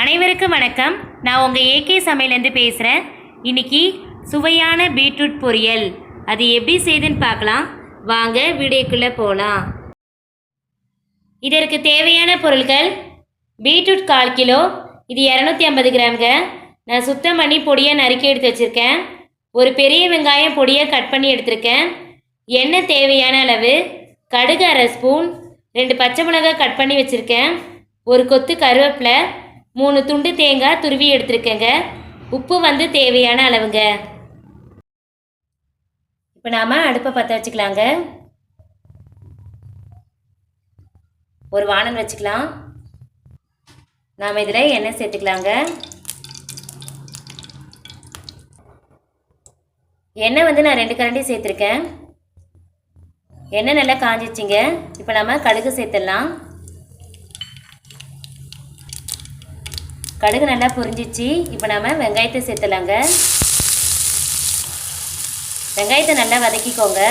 அனைவருக்கும் வணக்கம். நான் உங்கள் ஏகே சமையலேருந்து பேசுகிறேன் இன்னைக்கு சுவையான பீட்ரூட் பொரியல். அது எப்படி செய்துன்னு பார்க்கலாம். வாங்க வீடியோக்குள்ளே போகலாம் இதற்கு தேவையான பொருட்கள் பீட்ரூட் கால் கிலோ இது இரநூத்தி ஐம்பது கிராம்ங்க. நான் சுத்தம் பண்ணி பொடியாக நறுக்கி எடுத்து வச்சுருக்கேன். ஒரு பெரிய வெங்காயம் பொடியாக கட் பண்ணி எடுத்திருக்கேன். எண்ணெய் தேவையான அளவு கடுகு அரை ஸ்பூன் ரெண்டு பச்சை மிளகாய் கட் பண்ணி வச்சுருக்கேன். ஒரு கொத்து கருவேப்பிலை மூணு துண்டு தேங்காய் துருவி எடுத்துருக்கேங்க. உப்பு வந்து தேவையான அளவுங்க. இப்போ நாம் அடுப்பை பற்ற வச்சுக்கலாங்க. ஒரு வானல் வச்சுக்கலாம். நாம் இதில் எண்ணெய் சேர்த்துக்கலாங்க. எண்ணெய் வந்து நான் ரெண்டு கரண்டி சேர்த்துருக்கேன். எண்ணெய் நல்லா காஞ்சிச்சிங்க இப்போ நம்ம கடுகு சேர்த்துடலாம். கடுகு நல்லா புரிஞ்சிச்சு. இப்போ நம்ம வெங்காயத்தை சேர்த்துலாங்க. வெங்காயத்தை நல்லா வதக்கிக்கோங்க.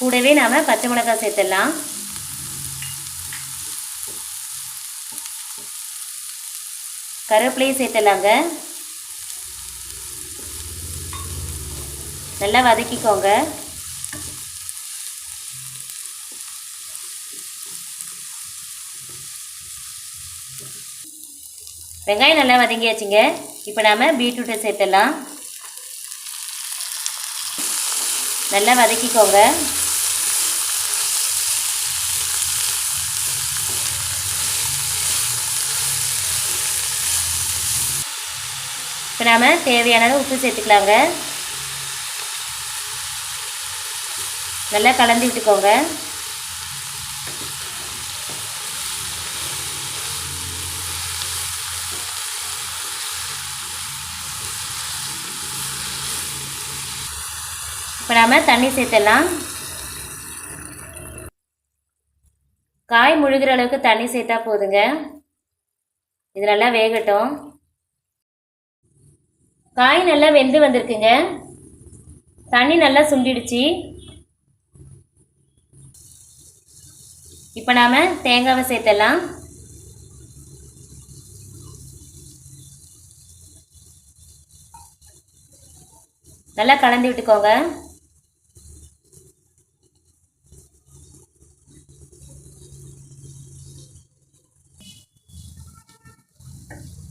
கூடவே நாம் பச்சை மிளகாய் சேர்த்துடலாம். கருவேப்பிலையும் சேர்த்துடலாங்க. நல்லா வதக்கிக்கோங்க. வெங்காயம் நல்லா வதங்கியாச்சுங்க. இப்போ நாம் பீட்ரூட்டை சேர்த்துடலாம். நல்லா வதக்கிக்கோங்க. இப்போ நாம் தேவையான உப்பு சேர்த்துக்கலாங்க. நல்லா கலந்து விட்டுக்கோங்க. இப்போ நாம் தண்ணி சேர்த்துடலாம். காய் முழுகிற அளவுக்கு தண்ணி சேர்த்தா போதுங்க. இது நல்லா வேகட்டும். காய் நல்லா வெந்து வந்திருக்குங்க. தண்ணி நல்லா சுண்டிடுச்சு. இப்போ நாம் தேங்காவை சேர்த்துடலாம். நல்லா கலந்து விட்டுக்கோங்க.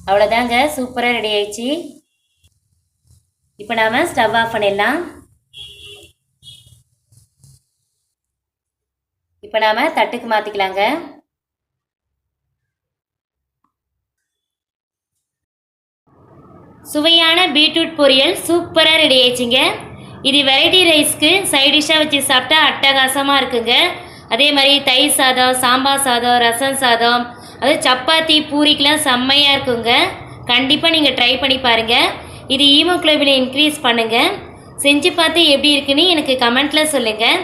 அவ்வளோதாங்க சூப்பராக ரெடி ஆயிடுச்சு. இப்போ நாம் ஸ்டவ் ஆஃப் பண்ணிடலாம். இப்போ நாம் தட்டுக்கு மாற்றிக்கலாங்க சுவையான பீட்ரூட் பொரியல் சூப்பராக ரெடி ஆயிடுச்சுங்க. இது வெரைட்டி ரைஸ்க்கு சைடிஷாக வச்சு சாப்பிட்டா அட்டகாசமாக இருக்குங்க. அதே மாதிரி தயிர் சாதம் சாம்பார் சாதம் ரசம் சாதம். அது சப்பாத்தி பூரிக்கெலாம் செம்மையாக இருக்குங்க. கண்டிப்பாக நீங்கள் ட்ரை பண்ணி பாருங்கள் இது ஈமோக்ளோபினை இன்க்ரீஸ் பண்ணுங்கள் செஞ்சு பார்த்து எப்படி இருக்குன்னு எனக்கு கமெண்ட்டில் சொல்லுங்கள்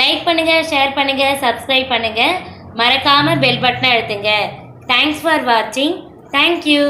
லைக் பண்ணுங்கள் ஷேர் பண்ணுங்கள் சப்ஸ்கிரைப் பண்ணுங்கள் மறக்காமல் பெல் பட்டனை அழுத்துங்க. தேங்க்ஸ் ஃபார் வாட்சிங் தேங்க்யூ